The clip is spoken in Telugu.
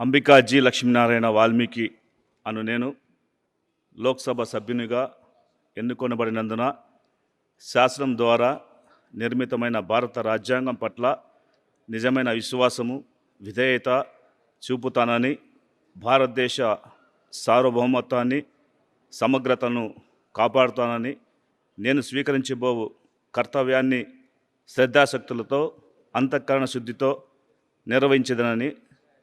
అంబికాజీ లక్ష్మీనారాయణ వాల్మీకి అను నేను లోక్సభ సభ్యునిగా ఎన్నుకొనబడినందున శాసనం ద్వారా నిర్మితమైన భారత రాజ్యాంగం పట్ల నిజమైన విశ్వాసము విధేయత చూపుతానని భారతదేశ సార్వభౌమత్వాన్ని సమగ్రతను కాపాడుతానని నేను స్వీకరించబోవు కర్తవ్యాన్ని శ్రద్ధాశక్తులతో అంతఃకరణ శుద్ధితో నిర్వహించదనని